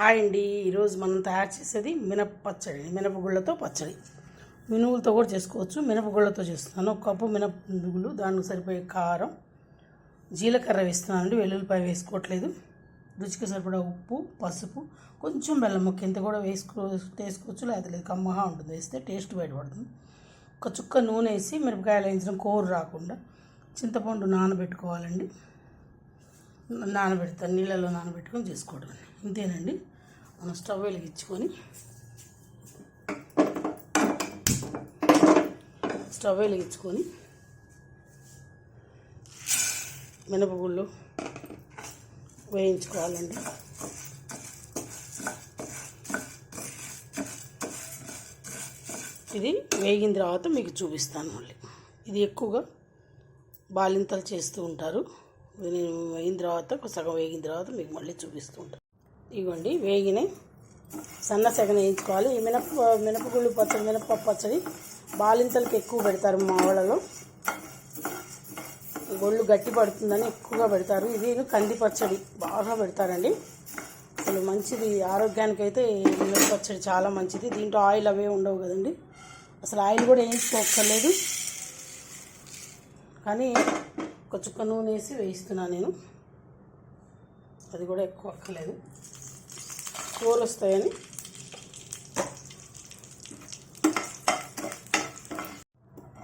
Hi అండి. ఈరోజు మనం తయారు చేసేది మినప పచ్చడి మినపగుళ్ళతో పచ్చడి. మినుగులతో కూడా చేసుకోవచ్చు మినపగుళ్ళతో చేస్తున్నాను. ఒక కప్పు మినపగుళ్ళు దానికి సరిపోయే కారం జీలకర్ర వేస్తున్నాను అండి వెల్లుల్లిపాయ వేసుకోవట్లేదు. రుచికి సరిపడా ఉప్పు పసుపు కొంచెం బెల్లం ముక్క ఇంత కూడా వేసుకో వేసుకోవచ్చు. లేకపోతే లేదు కమ్మగా ఉంటుంది. వేస్తే టేస్ట్ బయటపడుతుంది. ఒక చుక్క నూనె వేసి మిరపకాయలు వేయించడం కూర రాకుండా చింతపండు నానబెట్టుకోవాలండి. నానబెడతాను నీళ్ళలో నానబెట్టుకొని చేసుకోవడం ఇంతేనండి. మనం స్టవ్ వెలిగించుకొని స్టవ్ వెలిగించుకొని మినపగుళ్ళు వేయించుకోవాలండి. ఇది వేగిన తర్వాత మీకు చూపిస్తాను మళ్ళీ. ఇది ఎక్కువగా బాలింతలు చేస్తూ ఉంటారు. నేను వేగిన తర్వాత సగం వేగిన తర్వాత మీకు మళ్ళీ చూపిస్తూ ఉంటాను ఇవ్వండి వేగినాయి సన్న సగం వేయించుకోవాలి ఈ మినప మినపగుళ్ళు పచ్చడి మినపప్పు పచ్చడి బాలింతలకు ఎక్కువ పెడతారు మా వాళ్ళలో గొళ్ళు గట్టి పడుతుందని ఎక్కువగా పెడతారు. ఇది కంది పచ్చడి బాగా పెడతారండి. అసలు మంచిది. ఆరోగ్యానికి అయితే మినప పచ్చడి చాలా మంచిది. దీంట్లో ఆయిల్ అవే ఉండవు కదండి. అసలు ఆయిల్ కూడా వేయించుకోక్కర్లేదు కానీ ఒక చుక్క నూనె వేసి వేయిస్తున్నాను నేను. అది కూడా ఎక్కువ అక్కలేదు కూరలు వస్తాయని.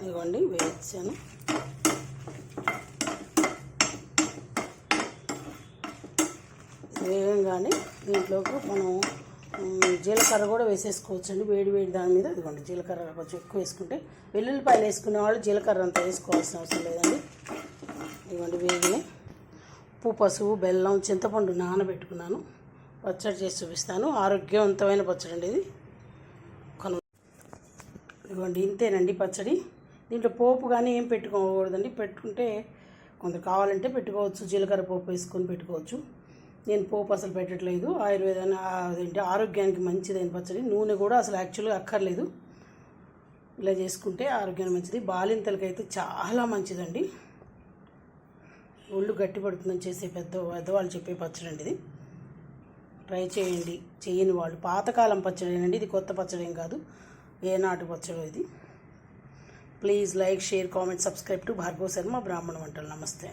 ఇదిగోండి వేయించాను. వేగంగానే దీంట్లోకి మనం జీలకర్ర కూడా వేసేసుకోవచ్చండి. వేడి వేడి దాని మీద ఇదిగోండి జీలకర్ర కొంచెం ఎక్కువ వేసుకుంటే వెల్లుల్లిపాయలు వేసుకునే వాళ్ళు జీలకర్ర అంత వేసుకోవాల్సిన అవసరం లేదండి. ఇదిగోండి వేగిన ఉప్పు పసుపు బెల్లం చింతపండు నానబెట్టుకున్నాను. పచ్చడి చేసి చూపిస్తాను. ఆరోగ్యవంతమైన పచ్చడి అండి ఇది. కొను ఇదిగోండి ఇంతేనండి పచ్చడి. దీంట్లో పోపు కానీ ఏం పెట్టుకోకూడదండి. పెట్టుకుంటే కొందరు కావాలంటే పెట్టుకోవచ్చు. జీలకర్ర పోపు వేసుకొని పెట్టుకోవచ్చు. నేను పోపు అసలు పెట్టట్లేదు. ఆయుర్వేదాన్ని అదేంటి ఆరోగ్యానికి మంచిదైన పచ్చడి. నూనె కూడా అసలు యాక్చువల్గా అక్కర్లేదు. ఇలా చేసుకుంటే ఆరోగ్యానికి మంచిది. బాలింతలకైతే చాలా మంచిదండి. ఒళ్ళు గట్టి పడుతుందని చేసే పెద్ద పెద్దవాళ్ళు చెప్పే పచ్చడి అండి ఇది. ట్రై చేయండి. చేయని వాళ్ళు. పాతకాలం పచ్చడి అండి. ఇది కొత్త పచ్చడి ఏం కాదు. ఏనాటి పచ్చడో ఇది. Please like share comment subscribe to Bhargava Sharma బ్రాహ్మణ వంటలు. నమస్తే